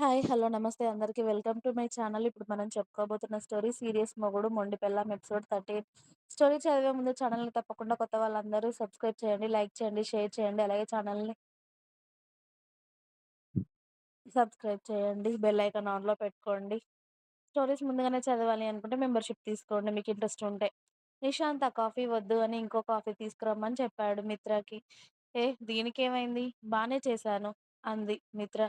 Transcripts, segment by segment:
Hi. Hello. నమస్తే అందరికీ welcome to my channel. ఇప్పుడు మనం చెప్పుకోబోతున్న స్టోరీ 'సీరియస్ మొగుడు మొండి పెళ్ళం ఎపిసోడ్ 13. స్టోరీ చదివే ముందు ఛానల్‌ని తప్పకుండా కొత్త వాళ్ళందరూ సబ్స్క్రైబ్ చేయండి, లైక్ చేయండి, షేర్ చేయండి. అలాగే ఛానల్‌ని సబ్స్క్రైబ్ చేయండి. బెల్ ఐకాన్ ఆన్‌లో పెట్టుకోండి. స్టోరీస్ ముందుగానే చదవాలి అనుకుంటే మెంబర్‌షిప్ తీసుకోండి మీకు ఇంట్రెస్ట్ ఉంటే. నిశాంత్ ఆ కాఫీ వద్దు అని ఇంకో కాఫీ తీసుకురమ్మని చెప్పాడు మిత్రకి. ఏ దీనికేమైంది? బాగానే చేశాను అంది మిత్ర.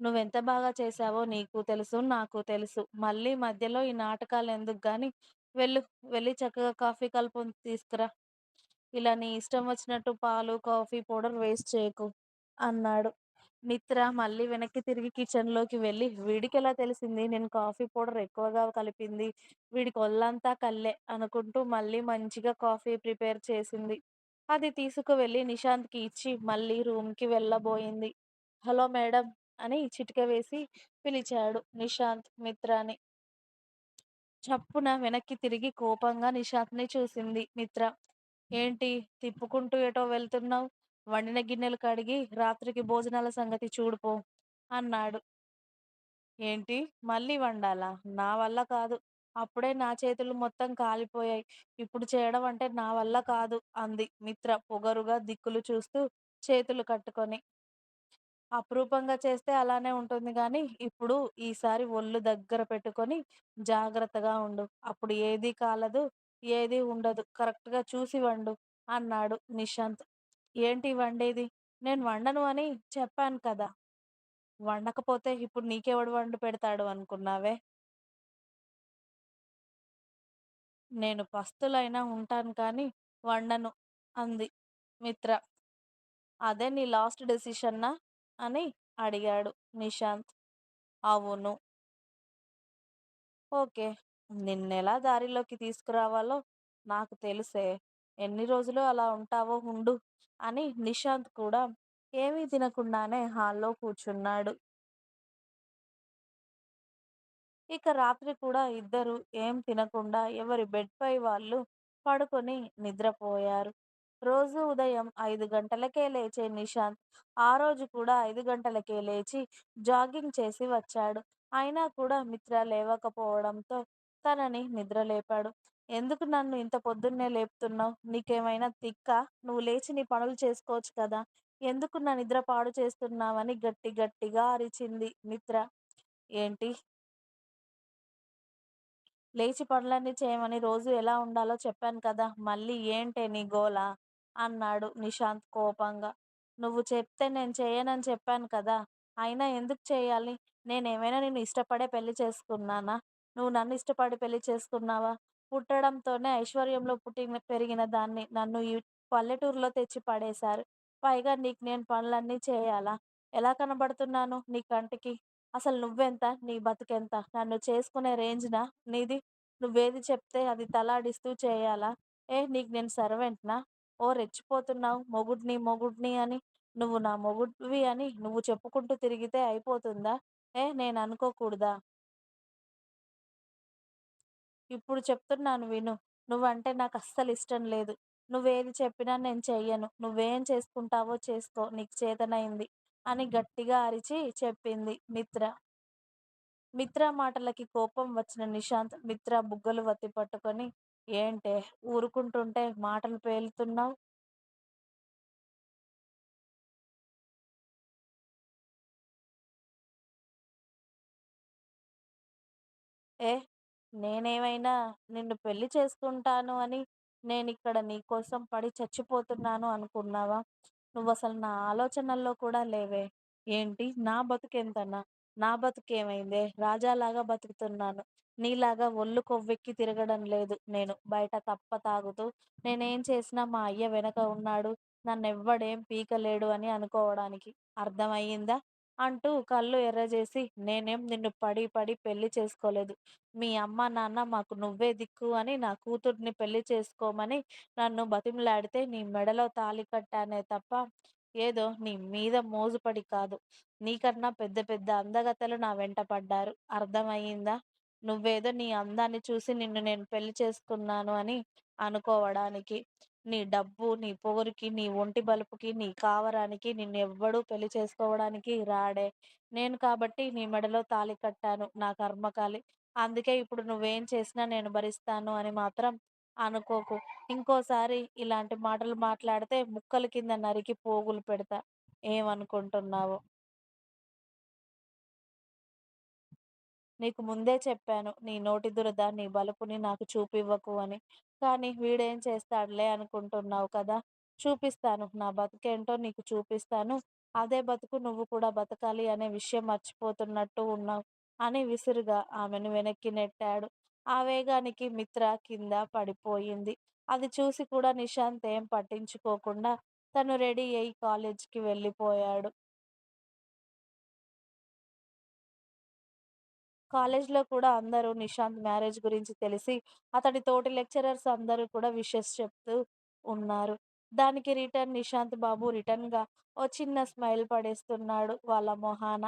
నువ్వెంత బాగా చేశావో నీకు తెలుసు, నాకు తెలుసు. మళ్ళీ మధ్యలో ఈ నాటకాలు ఎందుకు గాని వెళ్ళు. వెళ్ళి చక్కగా కాఫీ కలుపు తీసుకురా. ఇలా నీ ఇష్టం వచ్చినట్టు పాలు, కాఫీ పౌడర్ వేస్ట్ చేయకు అన్నాడు. మిత్ర మళ్ళీ వెనక్కి తిరిగి కిచెన్‌లోకి వెళ్ళి వీడికెలా తెలిసింది నేను కాఫీ పౌడర్ ఎక్కువగా కలిపింది? వీడికి ఒళ్ళంతా కళ్ళే అనుకుంటూ మళ్ళీ మంచిగా కాఫీ ప్రిపేర్ చేసింది. అది తీసుకువెళ్ళి నిశాంత్‌కి ఇచ్చి మళ్ళీ రూమ్‌కి వెళ్ళబోయింది. హలో మేడం అని చిటిక వేసి పిలిచాడు నిశాంత్ మిత్రని. చప్పున వెనక్కి తిరిగి కోపంగా నిశాంత్‌ని చూసింది మిత్ర. ఏంటి తిప్పుకుంటూ ఎటో వెళ్తున్నావు వండిన గిన్నెలు కడిగి రాత్రికి భోజనాల సంగతి చూడుపో అన్నాడు. ఏంటి మళ్ళీ వండాలా? నా వల్ల కాదు. అప్పుడే నా చేతులు మొత్తం కాలిపోయాయి. ఇప్పుడు చేయడం అంటే నా వల్ల కాదు అంది మిత్ర పొగరుగా దిక్కులు చూస్తూ చేతులు కట్టుకొని. అపురూపంగా చేస్తే అలానే ఉంటుంది గానీ ఇప్పుడు ఈసారి ఒళ్ళు దగ్గర పెట్టుకొని జాగ్రత్తగా ఉండు. అప్పుడు ఏదీ కాలదు, ఏదీ ఉండదు. కరెక్ట్‌గా చూసి వండు అన్నాడు నిశాంత్. ఏంటి వండేది? నేను వండను అని చెప్పాను కదా! వండకపోతే ఇప్పుడు నీకెవడు వండి పెడతాడు అనుకున్నావే? నేను పస్తులైనా ఉంటాను కానీ వండను అంది మిత్ర. అదే నీ లాస్ట్ డెసిషనా? అని అడిగాడు నిశాంత్. అవును. ఓకే. నిన్నెలా దారిలోకి తీసుకురావాలో నాకు తెలుసే. ఎన్ని రోజులు అలా ఉంటావో ఉండు అని నిశాంత్ కూడా ఏమీ తినకుండానే హాల్‌లో కూర్చున్నాడు. ఇక రాత్రి కూడా ఇద్దరు ఏం తినకుండా ఎవరి బెడ్‌పై వాళ్ళు పడుకొని నిద్రపోయారు. రోజూ ఉదయం ఐదు గంటలకే లేచే నిశాంత్ ఆ రోజు కూడా ఐదు గంటలకే లేచి జాగింగ్ చేసి వచ్చాడు. అయినా కూడా మిత్ర లేవకపోవడంతో తనని నిద్ర లేపాడు ఎందుకు నన్ను ఇంత పొద్దున్నే లేపుతున్నావు నీకేమైనా తిక్క నువ్వు లేచి నీ పనులు చేసుకోవచ్చు కదా! ఎందుకు నా నిద్ర పాడు చేస్తున్నావని గట్టి గట్టిగా అరిచింది మిత్ర. ఏంటి? లేచి పనులన్నీ చేయమని రోజు ఎలా ఉండాలో చెప్పాను కదా! మళ్ళీ ఏంటే నీ గోల? అన్నాడు నిశాంత్ కోపంగా. నువ్వు చెప్తే నేను చేయనని చెప్పాను కదా! అయినా ఎందుకు చేయాలి? నేనేమైనా నిన్ను ఇష్టపడే పెళ్ళి చేసుకున్నానా? నువ్వు నన్ను ఇష్టపడి పెళ్ళి చేసుకున్నావా? పుట్టడంతోనే ఐశ్వర్యంలో పుట్టి పెరిగిన దాన్ని నన్ను ఈ పల్లెటూరులో తెచ్చి పడేశారు. పైగా నీకు నేను పనులన్నీ చేయాలా? ఎలా కనబడుతున్నాను నీ కంటికి? అసలు నువ్వెంత? నీ బతుకెంత? నన్ను చేసుకునే రేంజ్‌నా నీది? నువ్వేది చెప్తే అది తలాడిస్తూ చేయాలా? ఏ నీకు నేను సర్వెంట్‌నా? ఓ రెచ్చిపోతున్నావు మొగుడ్ని మొగుడ్ని అని. నువ్వు నా మొగుడివి అని నువ్వు చెప్పుకుంటూ తిరిగితే అయిపోతుందా? ఏ నేను అనుకోకూడదా ఇప్పుడు చెప్తున్నాను విను. నువ్వంటే నాకు అస్సలు ఇష్టం లేదు. నువ్వేది చెప్పినా నేను చెయ్యను. నువ్వేం చేసుకుంటావో చేసుకో నీకు చేతనైంది అని గట్టిగా అరిచి చెప్పింది మిత్ర. మిత్ర మాటలకి కోపం వచ్చిన నిశాంత్ మిత్ర బుగ్గలు వత్తి పట్టుకొని ఏంటే ఊరుకుంటుంటే మాటలు పేలుతున్నావ్? ఏ నేనేమైనా నిన్ను పెళ్ళి చేసుకుంటాను అని నేను ఇక్కడ నీకోసం పడి చచ్చిపోతున్నాను అనుకున్నావా? నువ్వు అసలు నా ఆలోచనల్లో కూడా లేవే. ఏంటి నా బతుకెంతనా? నా బతుకేమైందే? రాజాలాగా బతుకుతున్నాను. నీలాగా ఒళ్ళు కొవ్వెక్కి తిరగడం లేదు నేను బయట తప్ప తాగుతూ. నేనేం చేసినా మా అయ్య వెనక ఉన్నాడు. నన్నెవ్వడేం పీకలేడు అని అనుకోవడానికి. అర్థమయ్యిందా? అంటూ కళ్ళు ఎర్రజేసి నేనేం నిన్ను పడి పడి పెళ్ళి చేసుకోలేదు. మీ అమ్మ, నాన్న మాకు నువ్వే దిక్కు అని నా కూతుర్ని పెళ్ళి చేసుకోమని నన్ను బతిమిలాడితే నీ మెడలో తాలి కట్టానే తప్ప ఏదో నీ మీద మోజుపడి కాదు. నీకన్నా పెద్ద పెద్ద అందగతలు నా వెంట పడ్డారు. అర్థమయ్యిందా? నువ్వేదో నీ అందాన్ని చూసి నిన్ను నేను పెళ్ళి చేసుకున్నాను అని అనుకోవడానికి. నీ డబ్బు, నీ పొగరుకి, నీ ఒంటి బలుపుకి, నీ కావరానికి నిన్ను ఎవ్వడూ పెళ్ళి చేసుకోవడానికి రాడే. నేను కాబట్టి నీ మెడలో తాళి కట్టాను. నా కర్మకాలి. అందుకే ఇప్పుడు నువ్వేం చేసినా నేను భరిస్తాను అని మాత్రం అనుకోకు. ఇంకోసారి ఇలాంటి మాటలు మాట్లాడితే ముక్కల కింద నరికి పోగులు పెడతా. ఏమనుకుంటున్నావో? నీకు ముందే చెప్పాను. నీ నోటి దురద, నీ బలుపుని నాకు చూపివ్వకు అని. కానీ వీడేం చేస్తాడులే అనుకుంటున్నావు కదా! చూపిస్తాను. నా బతుకేంటో నీకు చూపిస్తాను. అదే బతుకు నువ్వు కూడా బతకాలి అనే విషయం మర్చిపోతున్నట్టు ఉన్నావు అని విసురుగా ఆమెను వెనక్కి నెట్టాడు. ఆ వేగానికి మిత్ర కింద పడిపోయింది. అది చూసి కూడా నిశాంత్ ఏం పట్టించుకోకుండా తను రెడీ అయి కాలేజ్కి వెళ్ళిపోయాడు. కాలేజ్‌లో కూడా అందరూ నిశాంత్ మ్యారేజ్ గురించి తెలిసి అతడి తోటి లెక్చరర్స్ అందరూ కూడా విషెస్ చెప్తూ ఉన్నారు. దానికి రిటర్న్ నిశాంత్ బాబు రిటర్న్‌గా ఓ చిన్న స్మైల్ పడేస్తున్నాడు వాళ్ళ మొహాన.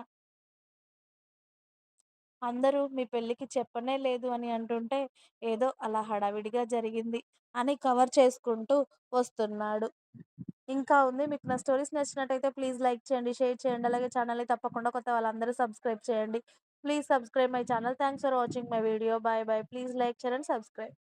అందరూ మీ పెళ్ళికి చెప్పనే లేదు అని అంటుంటే ఏదో అలా హడావిడిగా జరిగింది అని కవర్ చేసుకుంటూ వస్తున్నాడు. ఇంకా ఉంది. మీకు నా స్టోరీస్ నచ్చినట్టయితే ప్లీజ్ లైక్ చేయండి, షేర్ చేయండి. అలాగే ఛానల్‌ని తప్పకుండా కొత్త వాళ్ళందరూ సబ్స్క్రైబ్ చేయండి. Please subscribe my channel. Thanks for watching my video. Bye bye. Please like, share and subscribe.